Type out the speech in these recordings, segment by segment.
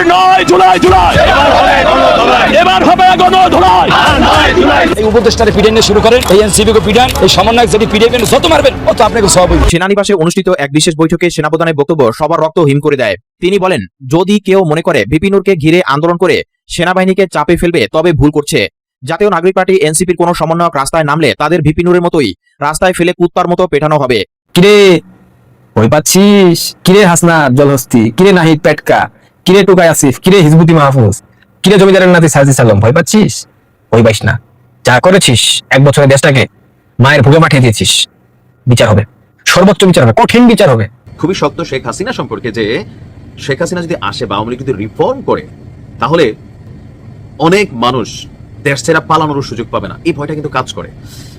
আর নয় জুলাই জুলাই। এবার হবে গণধুলাই এই উপদেষ্টারে শুরু করেন এই এনসিপি কে পিটান এই সমন্বয়ক যদি যত মারবেন অত আপনাকে সব সেনানিবাসে অনুষ্ঠিত এক বিশেষ বৈঠকে সেনাপ্রধানের বক্তব্য সবার রক্ত হিম করে দেয়। তিনি বলেন যদি কেউ মনে করে বিপিনুরকে ঘিরে আন্দোলন করে সেনাবাহিনীকে চাপে ফেলবে তবে ভুল করছে। জাতীয় নাগরিক পার্টি এনসিপির কোনো সমন্বয়ক রাস্তায় নামলে তাদের বিপিনুরের মতোই রাস্তায় ফেলে কুত্তার মতো পেটানো হবে। কিরে ভয় পাচ্ছিস? কিরে হাসনা জলহস্তি? কিরে নাহিদ পেটকা? কিরে টুকাই আসিফ? কিরে হিজবুতি মাহফুজ? কিরে জমিদারের নাতি সাজি সালাম ভয় পাচ্ছিস? ভয় পাইস না। যা করেছিস, এক বছরে দেশটাকে মায়ের ভুগে পাঠিয়ে দিয়েছিস। বিচার হবে। সর্বোচ্চ বিচার হবে। কঠিন বিচার হবে। খুবই শক্ত শেখ হাসিনা সম্পর্কে যে শেখ হাসিনা যদি আসে বা আওয়ামী যদি রিফর্ম করে, তাহলে অনেক মানুষ দেশ ছেড়া পালানোর সুযোগ পাবে না। এই ভয়টা কিন্তু কাজ করে।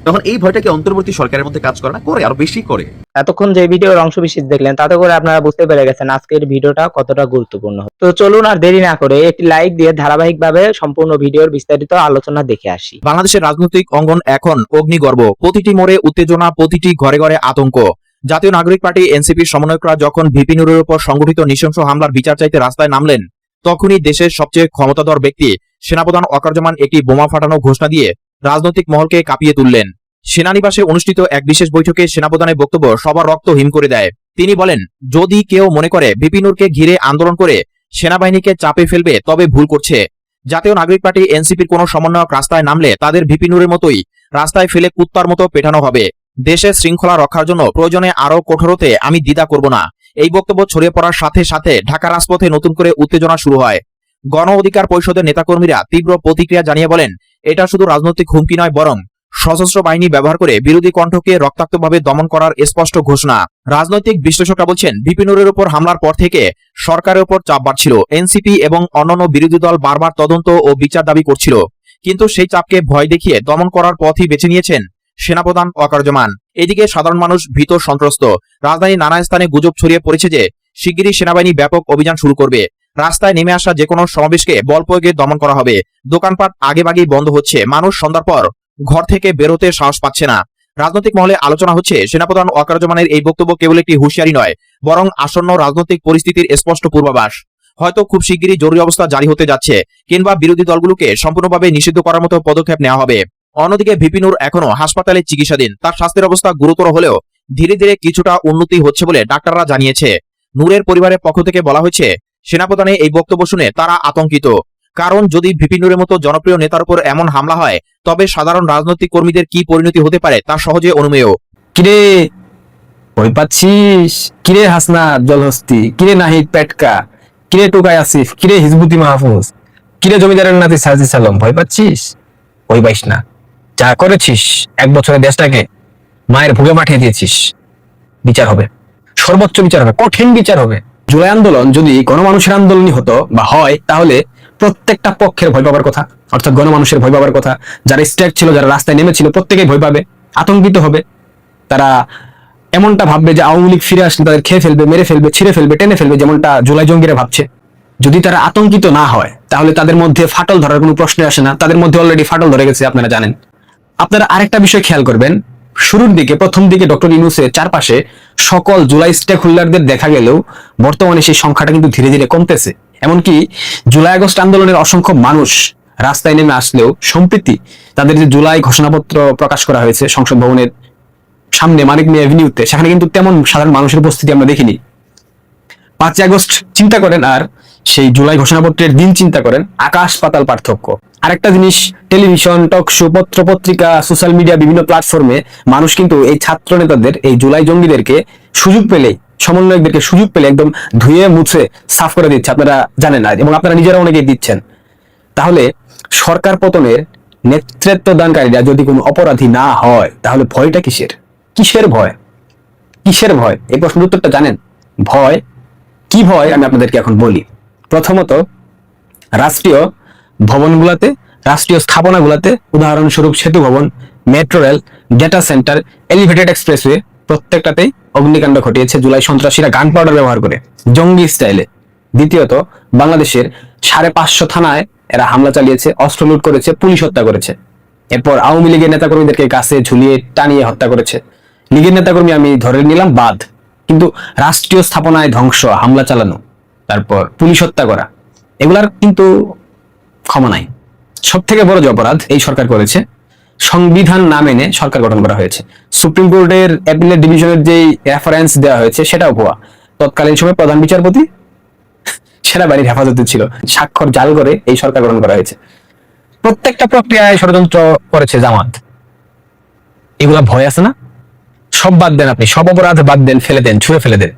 তখন এই ভয়টা কি অন্তর্বর্তী সরকারের মধ্যে কাজ করে না করে আরও বেশি করে। এতক্ষণ যে ভিডিওর অংশ বিশেষ দেখলেন তাতে করে আপনারা বুঝতে পেরে গেছেন আজকের ভিডিওটা কতটা গুরুত্বপূর্ণ। তো চলুন আর দেরি না করে একটি লাইক দিয়ে ধারাবাহিকভাবে সম্পূর্ণ ভিডিওর বিস্তারিত আলোচনা দেখে আসি। বাংলাদেশের রাজনৈতিক অঙ্গন এখন অগ্নিগর্ভ প্রতিটি মোড়ে উত্তেজনা প্রতিটি ঘরে ঘরে আতঙ্ক। জাতীয় নাগরিক পার্টি এনসিপির সমন্বয়করা যখন ভিপিনুরের উপর সংগঠিত নৃশংস হামলার বিচার চাইতে রাস্তায় নামলেন তখনই দেশের সবচেয়ে ক্ষমতাধর ব্যক্তি সেনাপ্রধান অকার্যমান একটি বোমা ফাটানো ঘোষণা দিয়ে রাজনৈতিক মহলকে কাঁপিয়ে তুললেন। সেনানিবাসে অনুষ্ঠিত এক বিশেষ বৈঠকে সেনাপ্রধানের বক্তব্য সবার রক্ত হিম করে দেয়। তিনি বলেন, যদি কেউ মনে করে বিপিনুরকে ঘিরে আন্দোলন করে সেনাবাহিনীকে চাপে ফেলবে, তবে ভুল করছে। জাতীয় নাগরিক পার্টি এনসিপির কোনো সমন্বয়ক রাস্তায় নামলে তাদের ভিপিনুরের মতোই রাস্তায় ফেলে কুত্তার মতো পেটানো হবে। দেশের শৃঙ্খলা রক্ষার জন্য প্রয়োজনে আরও কঠোরতে আমি দ্বিধা করব না। এই বক্তব্য ছড়িয়ে পড়ার সাথে সাথে ঢাকা রাজপথে নতুন করে উত্তেজনা শুরু হয়। গণ অধিকার পরিষদের নেতাকর্মীরা তীব্র প্রতিক্রিয়া জানিয়ে বলেন, এটা শুধু রাজনৈতিক হুমকি নয়, বরং সশস্ত্র বাহিনী ব্যবহার করে বিরোধী কণ্ঠকে রক্তাক্তভাবে দমন করার স্পষ্ট ঘোষণা। রাজনৈতিক বিশ্লেষকরা বলছেন বিপিনুরের উপর হামলার পর থেকে সরকারের উপর চাপ বাড়ছিল। এনসিপি এবং অন্যান্য বিরোধী দল বারবার তদন্ত ও বিচার দাবি করছিল। কিন্তু সেই চাপকে ভয় দেখিয়ে দমন করার পথই বেছে নিয়েছেন সেনাপ্রধান অকার্যমান। এদিকে সাধারণ মানুষ ভীত সন্ত্রস্ত। রাজধানীর নানা স্থানে গুজব ছড়িয়ে পড়েছে যে, শিগগিরই সেনাবাহিনী ব্যাপক অভিযান শুরু করবে। রাস্তায় নেমে আসা যে কোনো সমাবেশকে বল প্রয়োগে দমন করা হবে। দোকানপাট আগেভাগেই বন্ধ হচ্ছে। মানুষ সন্ধ্যার পর ঘর থেকে বেরোতে সাহস পাচ্ছে না। রাজনৈতিক মহলে আলোচনা হচ্ছে, সেনাপ্রধান ওয়াকারুজ্জামানের এই বক্তব্য কেবল একটি হুঁশিয়ারি নয়, বরং আসন্ন রাজনৈতিক পরিস্থিতির স্পষ্ট পূর্বাভাস। হয়তো খুব শিগগিরই জরুরি অবস্থা জারি হতে যাচ্ছে, কিংবা বিরোধী দলগুলোকে সম্পূর্ণভাবে নিষিদ্ধ করার মতো পদক্ষেপ নেওয়া হবে। অন্যদিকে ভিপিনুর এখনও হাসপাতালে চিকিৎসাধীন। তার স্বাস্থ্যের অবস্থা গুরুতর হলেও ধীরে ধীরে কিছুটা উন্নতি হচ্ছে বলে ডাক্তাররা জানিয়েছে। নূরের পরিবারের পক্ষ থেকে বলা হয়েছে সেনাপ্রধানের এই বক্তব্য শুনে তারা আতঙ্কিত। কারণ যদি ভিপিনুরের মতো জনপ্রিয় নেতার উপর এমন হামলা হয়, তবে সাধারণ রাজনৈতিক কর্মীদের কি পরিণতি হতে পারে তা সহজে অনুমেয়। কিরে? ভয় পাচ্ছিস? কিরে হাসনা জলহস্তি? কিরে নাহিদ পেটকা? কিরে টুকাই আসিফ? কিরে হিজবুতি মাহফুজ? কিরে জমিদারের নাতি সাজি সালাম? ভয় পাচ্ছিস? ভয় পাইস না। যা করেছিস, এক বছরে দেশটাকে মায়ের ভুগে পাঠিয়ে দিয়েছিস। বিচার হবে। সর্বোচ্চ বিচার হবে। কঠিন বিচার হবে। জুলাই আন্দোলন যদি গণমানুষের আন্দোলনই হতো বা হয়, তাহলে প্রত্যেকটা পক্ষের ভয় পাবার কথা, অর্থাৎ গণমানুষের ভয় পাবার কথা, যারা স্ট্যাক ছিল, যারা রাস্তায় নেমেছিল, প্রত্যেকেই ভয় পাবে, আতঙ্কিত হবে। তারা এমনটা ভাববে যে আওয়ামী লীগ ফিরে আসলে তাদের খেয়ে ফেলবে, মেরে ফেলবে, ছিঁড়ে ফেলবে, টেনে ফেলবে, যেমনটা জুলাই জঙ্গিরা ভাবছে। যদি তারা আতঙ্কিত না হয়, তাহলে তাদের মধ্যে ফাটল ধরার কোনো প্রশ্ন আসে না। তাদের মধ্যে অলরেডি ফাটল ধরে গেছে, আপনারা জানেন। আপনারা আরেকটা বিষয় খেয়াল করবেন শুরুর দিকে, প্রথম দিকে ডক্টর ইনুসের চারপাশে সকল জুলাই স্টেক হোল্ডারদের দেখা গেলেও বর্তমানে সেই সংখ্যাটা কিন্তু ধীরে ধীরে কমতেছে। এমনকি জুলাই আগস্ট আন্দোলনের অসংখ্য মানুষ রাস্তায় নেমে আসলেও সম্প্রীতি তাদের যে জুলাই ঘোষণাপত্র প্রকাশ করা হয়েছে সংসদ ভবনের সামনে মানিক মিয়া এভিনিউতে সেখানে কিন্তু তেমন সাধারণ মানুষের উপস্থিতি আমরা দেখিনি। পাঁচই আগস্ট চিন্তা করেন আর সেই জুলাই ঘোষণাপত্রের দিন চিন্তা করেন আকাশ পাতাল পার্থক্য। আরেকটা জিনিস, টেলিভিশন, টক শো পত্র পত্রিকা সোশ্যাল মিডিয়া, বিভিন্ন প্ল্যাটফর্মে মানুষ কিন্তু এই ছাত্র নেতাদের, এই জুলাই জঙ্গিদেরকে সুযোগ পেলেই সমন্বয়কদেরকে সুযোগ পেলে একদম ধুয়ে মুছে সাফ করে দিচ্ছে, আপনারা জানেন না এবং আপনারা নিজেরা অনেকেই দিচ্ছেন। তাহলে সরকার পতনের নেতৃত্ব দানকারীরা যদি কোনো অপরাধী না হয়, তাহলে ভয়টা কিসের? কিসের ভয়? কিসের ভয়? এই প্রশ্নের উত্তরটা জানেন? ভয়? কি ভয়? আমি আপনাদেরকে এখন বলি। প্রথমত, রাষ্ট্রীয় ভবনগুলোতে, রাষ্ট্রীয় স্থাপনাগুলোতে, উদাহরণস্বরূপ সেতু ভবন, metro rail data centre elevated expressway প্রত্যেকটাতেই অগ্নিকাণ্ড ঘটিয়েছে জুলাই সন্ত্রাসীরা গান পাউডার ব্যবহার করে, জঙ্গি স্টাইলে দ্বিতীয়ত, বাংলাদেশের সাড়ে পাঁচশো থানায় এরা হামলা চালিয়েছে, অস্ত্র লুট করেছে, পুলিশ হত্যা করেছে। এরপর আওয়ামী লীগের নেতাকর্মীদেরকে গাছে ঝুলিয়ে টানিয়ে হত্যা করেছে। লীগের নেতাকর্মী আমি ধরে নিলাম বাদ, কিন্তু রাষ্ট্রীয় স্থাপনায় ধ্বংস, হামলা চালানো, তারপর পুলিশ হত্যা করা। এগুলার কিন্তু ক্ষমা নাই। সব থেকে বড় যে অপরাধ এই সরকার করেছে, সংবিধান না মেনে সরকার গঠন করা হয়েছে। সুপ্রিম কোর্টের অ্যাপিলেট ডিভিশনের যেই রেফারেন্স দেওয়া হয়েছে, সেটাও ভুয়া। তৎকালীন সময় প্রধান বিচারপতি সেনাবাহিনীর হেফাজতে ছিল। স্বাক্ষর জাল করে এই সরকার গঠন করা হয়েছে। প্রত্যেকটা প্রক্রিয়ায় ষড়যন্ত্র করেছে জামাত। এগুলা ভয় আছে না? সব বাদ দেন আপনি, সব অপরাধ বাদ দেন, ফেলে দেন, ছুঁড়ে ফেলে দেন।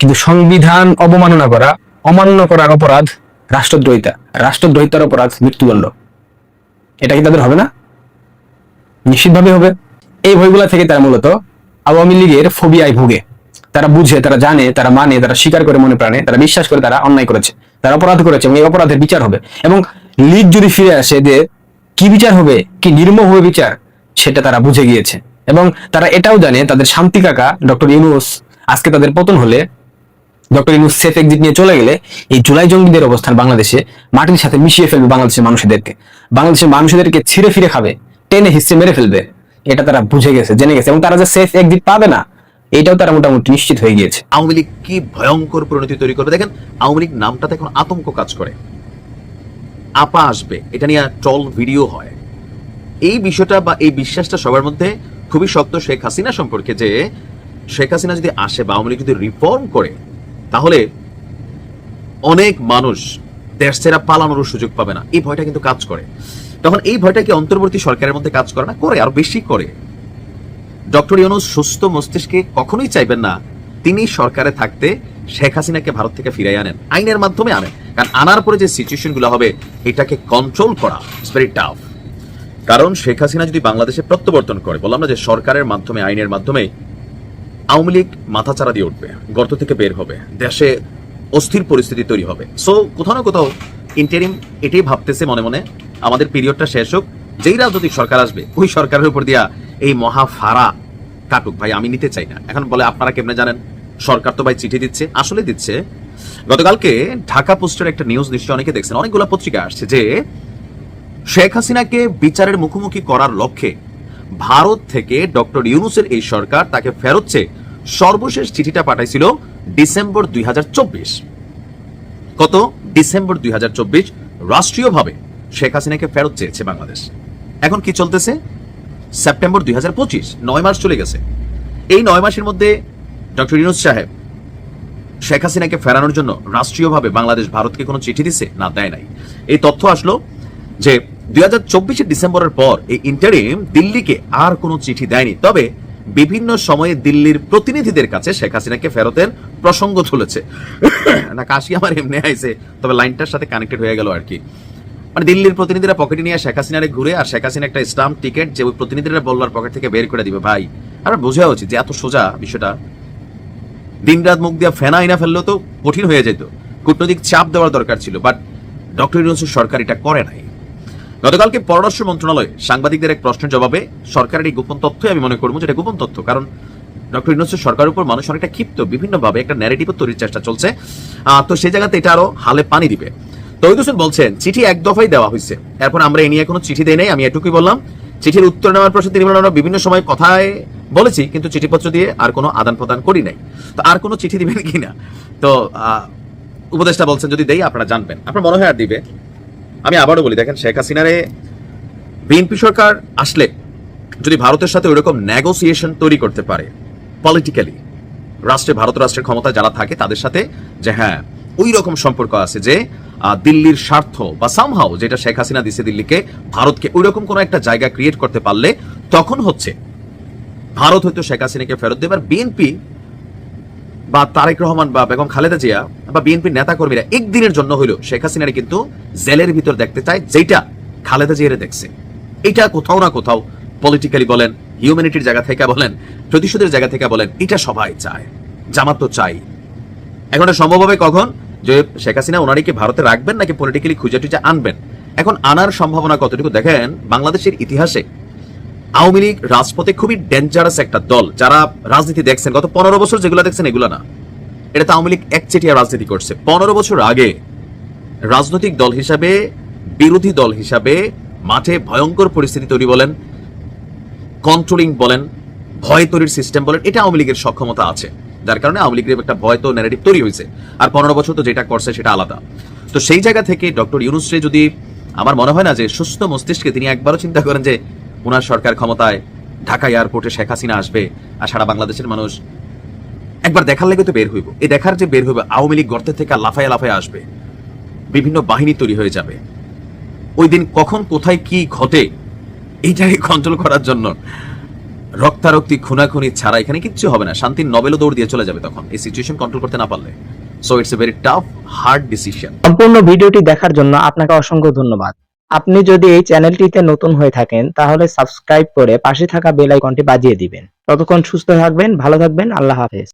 কিন্তু সংবিধান অবমাননা করা, অমান্য করার অপরাধ রাষ্ট্রদ্রোহিতা। রাষ্ট্রদ্রোহিতার অপরাধ মৃত্যুদণ্ড। এটা কি তাদের হবে না? নিশ্চিতভাবে হবে। এই ভয়গুলা থেকে তারা মূলত আওয়ামী লীগের ফোবিয়ায় ভুগে। তারা বুঝে, তারা জানে, তারা মানে তারা স্বীকার করে মনে প্রাণে, তারা বিশ্বাস করে, তারা অন্যায় করেছে। তারা অপরাধ করেছে এবং এই অপরাধের বিচার হবে। এবং লীগ যদি ফিরে আসে যে কি বিচার হবে, কি নির্মম হবে বিচার, সেটা তারা বুঝে গিয়েছে। এবং তারা এটাও জানে, তাদের শান্তি কাকা ডক্টর ইউনুস আজকে তাদের পতন হলে ডক্টর ইউনুস সেফ এক্সিট নিয়ে চলে গেলে এই জুলাই জঙ্গিদের অবস্থান বাংলাদেশে মাটির সাথে মিশিয়ে ফেলবে বাংলাদেশের মানুষদেরকে। বাংলাদেশের মানুষদেরকে ছিঁড়ে ফিরে খাবে, টেনে হিসেবে মেরে ফেলবে। এটা তারা বুঝে গেছে, জেনে গেছে এবং তারা যে সেফ এক্সিট পাবে না, এটাও তারা মোটামুটি নিশ্চিত হয়ে গিয়েছে। আওয়ামী লীগ কি ভয়ঙ্কর পরিণতি তৈরি দেখেন, আওয়ামী লীগ নামটাতে এখন আতঙ্ক কাজ করে। আপা আসবে, এটা নিয়ে ট্রল ভিডিও হয়। এই বিষয়টা বা এই বিশ্বাসটা সবার মধ্যে খুবই শক্ত শেখ হাসিনা সম্পর্কে যে, শেখ হাসিনা যদি আসে বা আওয়ামী লীগ যদি রিফর্ম করে তাহলে অনেক মানুষ দেশ ছেড়া পালানোরও সুযোগ পাবে না। এই ভয়টা কিন্তু কাজ করে। তখন এই ভয়টা কি অন্তর্বর্তী সরকারের মধ্যে কাজ করে না? করে, আরও বেশি করে। ডক্টর ইউনুস সুস্থ মস্তিষ্কে কখনোই চাইবেন না তিনি সরকারে থাকতে শেখ হাসিনাকে ভারত থেকে ফিরাই আনেন, আইনের মাধ্যমে আনেন। কারণ আনার পরে যে সিচুয়েশনগুলো হবে, এটাকে কন্ট্রোল করা ভেরি টাফ কারণ শেখ হাসিনা যদি বাংলাদেশে প্রত্যাবর্তন করে, বললাম না যে সরকারের মাধ্যমে, আইনের মাধ্যমে আওয়ামী লীগ মাথাচাড়া দিয়ে উঠবে, গর্ত থেকে বের হবে, দেশে অস্থির পরিস্থিতি তৈরি হবে। সো কোথাও না কোথাও ইন্টারিম এটাই ভাবতেছে মনে মনে। আমাদের পিরিয়ডটা শেষ হোক, যেই রাজনৈতিক সরকার আসবে, ওই সরকারের উপর দিয়া এই মহা ফাড়া কাটুক। ভাই, আমি নিতে চাই না। এখন বলে, আপনারা কেমনে জানেন? সরকার তো ভাই চিঠি দিচ্ছে, আসলে দিচ্ছে। গতকালকে ঢাকা পোস্টের একটা নিউজ নিশ্চয় অনেকে দেখছেন, অনেকগুলো পত্রিকা আসছে যে শেখ হাসিনাকে বিচারের মুখোমুখি করার লক্ষ্যে ভারত থেকে ডক্টর ইউনুসের এই সরকার তাকে ফেরত চেয়ে সর্বশেষ চিঠিটা পাঠাইছিল ডিসেম্বর দুই কত? ডিসেম্বর দুই হাজার চব্বিশ। রাষ্ট্রীয়ভাবে শেখ হাসিনাকে ফেরত চেয়েছে বাংলাদেশ। এখন কি চলতেছে? সেপ্টেম্বর দুই নয় মাস চলে গেছে। এই নয় মাসের মধ্যে ডক্টর ইউনুস সাহেব শেখ হাসিনাকে ফেরানোর জন্য রাষ্ট্রীয়ভাবে বাংলাদেশ ভারতকে কোনো চিঠি দিছে না দেয় নাই। এই তথ্য আসলো যে দুই হাজার ডিসেম্বরের পর এই ইন্টারিম দিল্লিকে আর কোনো চিঠি দেয়নি। তবে বিভিন্ন সময়ে দিল্লির প্রতিনিধিদের কাছে শেখ হাসিনাকে ফেরতের প্রসঙ্গ তুলেছে। না, কাশি আমার এমনি আইছে, তবে লাইনটার সাথে কানেক্টেড হয়ে গেল আর কি মানে দিল্লির প্রতিনিধিরা পকেটে নিয়ে শেখ হাসিনারে ঘুরে আর শেখ হাসিনা একটা স্টাম্প টিকেট যে ওই প্রতিনিধিরা বলবার পকেট থেকে বের করে দিবে, ভাই। আমরা বোঝা উচিত যে এত সোজা বিষয়টা। দিনরাত মুখ দিয়ে ফেনা আইনা ফেললেও তো কঠিন হয়ে যেত। কূটনৈতিক চাপ দেওয়ার দরকার ছিল বাট ডক্টর ইউনুসের সরকার এটা করে নাই। গতকালকে পররাষ্ট্র মন্ত্রণালয় সাংবাদিকদের এক প্রশ্নের জবাবে সরকারের এই গোপন তথ্যই আমি মনে করব যেটা গোপন তথ্য কারণ ডক্টর ইউনুসের সরকারের উপর মানুষ অনেকটা ক্ষিপ্ত বিভিন্নভাবে একটা ন্যারেটিভ তৈরির চেষ্টা চলছে। তো সেই জায়গাতে এটা আরও হালে পানি দিবে। হোসেন বলছেন চিঠি এক দেওয়া হয়েছে। এরপর আমরা এই নিয়ে কোনো চিঠি দেই নাই আমি এটুকুই বললাম। চিঠির উত্তর নেওয়ার প্রশ্নে তিনি বলেন, বিভিন্ন সময় কথায় বলেছি কিন্তু চিঠিপত্র দিয়ে আর কোনো আদান প্রদান করি নাই। তো আর কোনো চিঠি দিবেন কিনা? তো উপদেষ্টা বলছেন যদি দেই আপনারা জানবেন। আপনার মনে হয় আর দিবে? আমি আবারও বলি, দেখেন শেখ হাসিনারে বিএনপি সরকার আসলে যদি ভারতের সাথে ওইরকম নেগোসিয়েশন তৈরি করতে পারে পলিটিক্যালি রাষ্ট্রে ভারত রাষ্ট্রের ক্ষমতা যারা থাকে, তাদের সাথে যে হ্যাঁ ওই রকম সম্পর্ক আছে যে দিল্লির স্বার্থ বা সামহাও যেটা শেখ হাসিনা দিছে দিল্লিকে, ভারতকে ওই রকম কোনো একটা জায়গা ক্রিয়েট করতে পারলে তখন হচ্ছে ভারত হয়তো শেখ হাসিনাকে ফেরত দেবার বিএনপি বা তারেক রহমান বা বেগম খালেদা জিয়া বা বিএনপির নেতা কর্মীরা একদিনের জন্য হইলেও শেখ হাসিনারে কিন্তু জেলের ভিতর দেখতে চায় যেটা খালেদা জিয়ারে দেখছে। এটা কোথাও না কোথাও পলিটিক্যালি বলেন হিউম্যানিটির জায়গা থেকে বলেন, প্রতিশোধের জায়গা থেকে বলেন, এটা সবাই চায়, জামাত তো চাই। এখন সম্ভব হবে কখন? যে শেখ হাসিনা ওনারই কি ভারতে রাখবেন নাকি পলিটিক্যালি খুঁজে টুজে আনবেন? এখন আনার সম্ভাবনা কতটুকু? দেখেন, বাংলাদেশের ইতিহাসে আওয়ামী লীগ রাজপথে খুবই ডেঞ্জারাস একটা দল। যারা রাজনীতি দেখছেন, গত পনেরো বছর যেগুলো দেখছেন, এগুলো না। এটা তো আওয়ামী লীগ একচেটিয়া রাজনীতি করছে। পনেরো বছর আগে রাজনৈতিক দল হিসাবে, বিরোধী দল হিসাবে মাঠে ভয়ঙ্কর পরিস্থিতি তৈরি বলেন কন্ট্রোলিং বলেন, ভয় তৈরির সিস্টেম বলেন, এটা আওয়ামী লীগের সক্ষমতা আছে। যার কারণে আওয়ামী লীগের একটা ভয় তো ন্যারেটিভ তৈরি হয়েছে। আর পনেরো বছর তো যেটা করছে সেটা আলাদা। তো সেই জায়গা থেকে ডক্টর ইউনুসরে যদি আমার মনে হয় না যে সুস্থ মস্তিষ্কে তিনি একবারও চিন্তা করেন যে ওনার সরকার ক্ষমতায় ঢাকা এয়ারপোর্টে শেখ হাসিনা আসবে আর সারা বাংলাদেশের মানুষ একবার দেখার লেগে তো বের হইব। এই দেখার যে বের হইব, আওয়ামী লীগ গর্তের থেকে লাফায় লাফায় আসবে। বিভিন্ন বাহিনী তৈরি হয়ে যাবে। ওই দিন কখন, কোথায়, কি ঘটে এইটাকে কন্ট্রোল করার জন্য রক্তারক্তি, খুনাখুনি ছাড়া এখানে কিচ্ছু হবে না। শান্তির নবেলও দৌড় দিয়ে চলে যাবে তখন। এই সিচুয়েশন কন্ট্রোল করতে না পারলে। So it's a very tough hard decision সম্পূর্ণ ভিডিওটি দেখার জন্য আপনাকে অসংখ্য ধন্যবাদ। আপনি যদি এই চ্যানেলটিতে নতুন হয়ে থাকেন, তাহলে সাবস্ক্রাইব করে পাশে থাকা বেল আইকনটি বাজিয়ে দিবেন। ততক্ষণ সুস্থ থাকবেন, ভালো থাকবেন, আল্লাহ হাফেজ।